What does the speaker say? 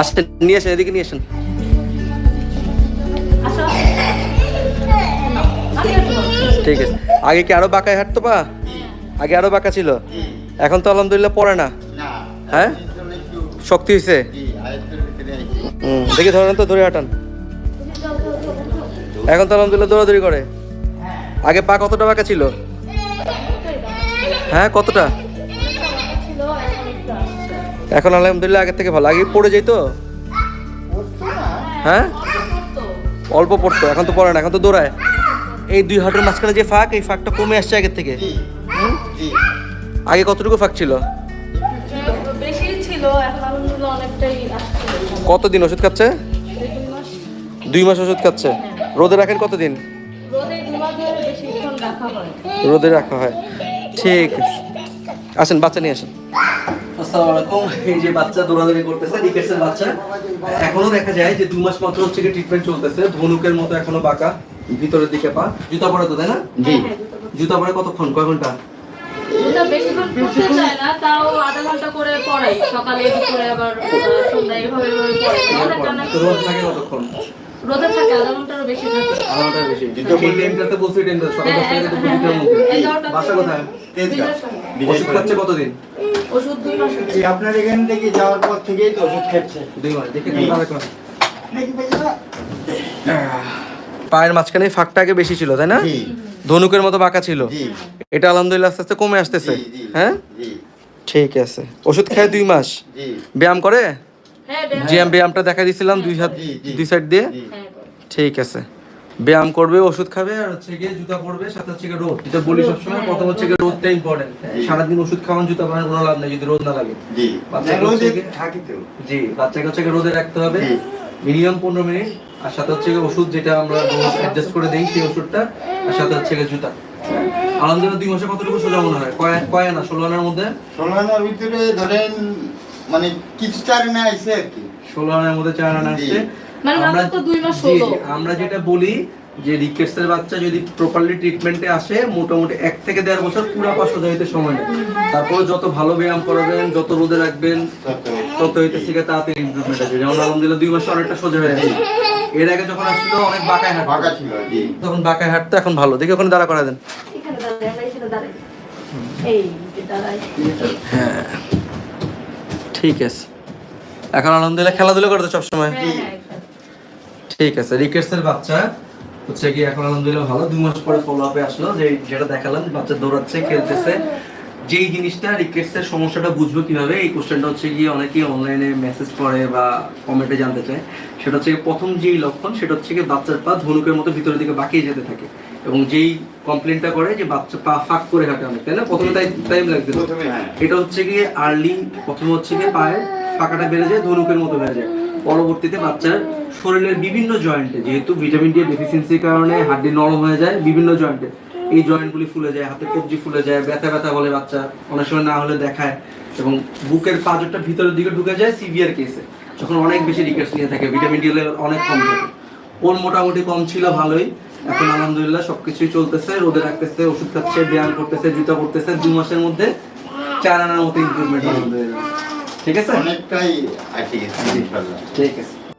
আসেন, নিয়ে আসেন, এদিকে নিয়ে আসেন। ঠিক আছে। আগে কি আরও বাঁকায় হাঁটতো পা? আগে আরও বাঁকা ছিল? এখন তো আলহামদুলিল্লাহ পড়ে না। হ্যাঁ? শক্তি হয়েছে দেখি ধরেন তো, ধরে হাঁটান। এখন তো আলহামদুলিল্লাহ দৌড়াদৌড়ি করে। আগে পা কতটা বাঁকা ছিল? হ্যাঁ কতটা? এখন আলহামদুলিল্লাহ আগের থেকে ভালো। আগে পড়ে যেত পড়তো হ্যাঁ? অল্প পড়তো এখন তো পড়ে না এখন তো দৌড়ায়। এই দুই হাঁটুর মাঝখানে যে ফাঁক এই ফাঁকটা কমে আসছে আগের থেকে। আগে কতটুকু ফাঁক ছিল? বেশি ছিল এখন আলহামদুলিল্লাহ অনেকটাই আসছে। কতদিন ওষুধ খাচ্ছে? দুই মাস ওষুধ খাচ্ছে। রোদে রাখেন কতদিন? রোদে রাখা হয়। রোদে রাখা হয়। ঠিক আছে। আসেন বাচ্চা নিয়ে আসেন। আসসালামু আলাইকুম। এই যে বাচ্চা দৌড়াদৌড়ি করতেছে রিকেটসের বাচ্চা। এখনও দেখা যায় যে দু মাস মাত্র হচ্ছে কি ট্রিটমেন্ট চলতেছে। ধনুকের মতো এখনও বাঁকা ভিতরের দিকে পা। জুতা পরে তো তাই না? জি হ্যাঁ, জুতো জুতা পরে কতক্ষণ? কয় ঘণ্টা? থাকে কতক্ষণ? রোদে থাকে আধা ঘন্টারও বেশি থাকে। আধা ঘণ্টার বেশি। জুতা এই টাইমটাতে বলছি টাইমটা সকাল হ্যাঁ, থেকে দুপুর হ্যাঁ, হ্যাঁ, মধ্যে বাসা কোথায়? ওষুধ খাচ্ছে কতদিন? ওষুধ দুই মাস হচ্ছে। আপনার এখান থেকে যাওয়ার পর থেকেই তো ওষুধ খাচ্ছে। দুই মাস দেখে ভালো করে। পায়ের মাঝখানে ফাঁকটা আগে বেশি ছিল তাই না? ধনুকের মতো বাঁকা ছিল। এটা আলহামদুলিল্লাহ আস্তে আস্তে কমে আসতেছে। হ্যাঁ? ঠিক আছে। ওষুধ খায় দুই মাস? ব্যায়াম করে? হ্যাঁ জি আমি ব্যায়ামটা দেখা দিয়েছিলাম দুই হাত জি, জি। দুই সাইড দিয়ে। হ্যাঁ। ঠিক আছে। ব্যায়াম করবে ওষুধ খাবে আর হচ্ছে গিয়ে জুতা পরবে সাথে হচ্ছে গিয়ে রোদ। যেটা বলি সবসময় প্রথম হচ্ছে গিয়ে রোদটা ইম্পর্টেন্ট সারাদিন ওষুধ খাওয়ান জুতা পরার কোনো লাভ নেই যদি রোদ না লাগে। জি। না, জি বাচ্চাকে হচ্ছে গিয়ে রোদে রাখতে হবে। মিনিমাম পনেরো মিনিট আর সাথে হচ্ছে গিয়ে ওষুধ যেটা আমরা অ্যাডজাস্ট করে দিই সেই ওষুধটা আর সাথে হচ্ছে গিয়ে জুতা। আলহামদুলিল্লাহ দুই মাসে কতটুকু সোজা মনে হয়? কয় কয় আনা? ষোলো আনার মধ্যে? ষোলানার ভিতরে ধরেন মানে কিছু চার না আইছে আর কি। ষোলো আনার মধ্যে চার আনা আসছে। মানে আমরা মাত্র দুই মাস আমরা যেটা বলি যে রিকেটস বাচ্চা যদি প্রপারলি ট্রিটমেন্টে আসে মোটামুটি এক থেকে দেড় বছর পুরো পা সোজা হইতে সময় নেয়। তারপরে যত ভালো ব্যায়াম করাবেন যত রোদে রাখবেন তত হইতে শিখে তাড়াতাড়ি ইমপ্রুভমেন্ট আসবে। যেমন আলহামদুলিল্লাহ দুই মাসে অনেকটা সোজা হয়ে গেছে। এর আগে যখন আসছিল অনেক বাঁকায় হাঁটতো। ফাঁকা ছিল তখন বাঁকায় হাঁটতো এখন ভালো। দেখি ওখানে দাঁড়া করা দেন। এখানে দাঁড়াই, আমরা এখানে দাঁড়াই। এই যে দাঁড়াই। ঠিক আছে। এখন আলহামদুলিল্লাহ খেলাধুলা করতে সবসময়। হ্যাঁ, হ্যাঁ, ঠিক আছে রিকেটস এর বাচ্চা হচ্ছে কি এখন আলহামদুলিল্লাহ ভালো। দুই মাস পরে ফলো আপে আসলো যে যেটা দেখালাম বাচ্চা দৌড়াচ্ছে খেলতেছে। যেই জিনিসটা রিকেটস এর সমস্যাটা বুঝব কীভাবে এই কোশ্চেনটা হচ্ছে গিয়ে অনেকেই অনলাইনে মেসেজ করে বা কমেন্টে জানতে চায়। সেটা হচ্ছে প্রথম যেই লক্ষণ সেটা হচ্ছে গিয়ে বাচ্চার পা ধনুকের মতো ভিতরের দিকে বাঁকিয়ে যেতে থাকে। এবং যেই কমপ্লেনটা করে যে বাচ্চা পা ফাঁক করে হাঁটে অনেক তাই না? প্রথমে তাই টাইম লাগবে। হ্যাঁ। এটা হচ্ছে গিয়ে আর্লি প্রথমে হচ্ছে গিয়ে পায়ের ফাঁকাটা বেড়ে যায়, ধনুকের মতো বেড়ে যায়। পরবর্তীতে বাচ্চার শরীরের বিভিন্ন জয়েন্টে যেহেতু ভিটামিন ডি ডেফিসিয়েন্সির কারণে হাড্ডি নরম হয়ে যায়, বিভিন্ন জয়েন্টে এই জয়েন্টগুলি ফুলে যায় হাতের কবজি ফুলে যায়, ব্যথা ব্যথা বলে বাচ্চা, অনেক সময় না হলে দেখায়। এবং বুকের পাঁজরটা ভিতরের দিকে ঢুকে যায় সিভিয়ার কেসে যখন অনেক বেশি রিকেটস নিয়ে থাকে ভিটামিন ডি লেভেল অনেক কম থাকে। ওর মোটামুটি কম ছিল, ভালোই। এখন আলহামদুলিল্লাহ সবকিছুই চলতেছে, রোদে রাখতেছে, ওষুধ খাচ্ছে, ব্যায়াম করতেছে, জুতা করতেছে দু মাসের মধ্যে চার আনার মতো ইমপ্রুভমেন্ট আলহামদুলিল্লাহ। ঠিক আছে অনেকটাই আসে গেছে ইনশাল্লাহ ঠিক আছে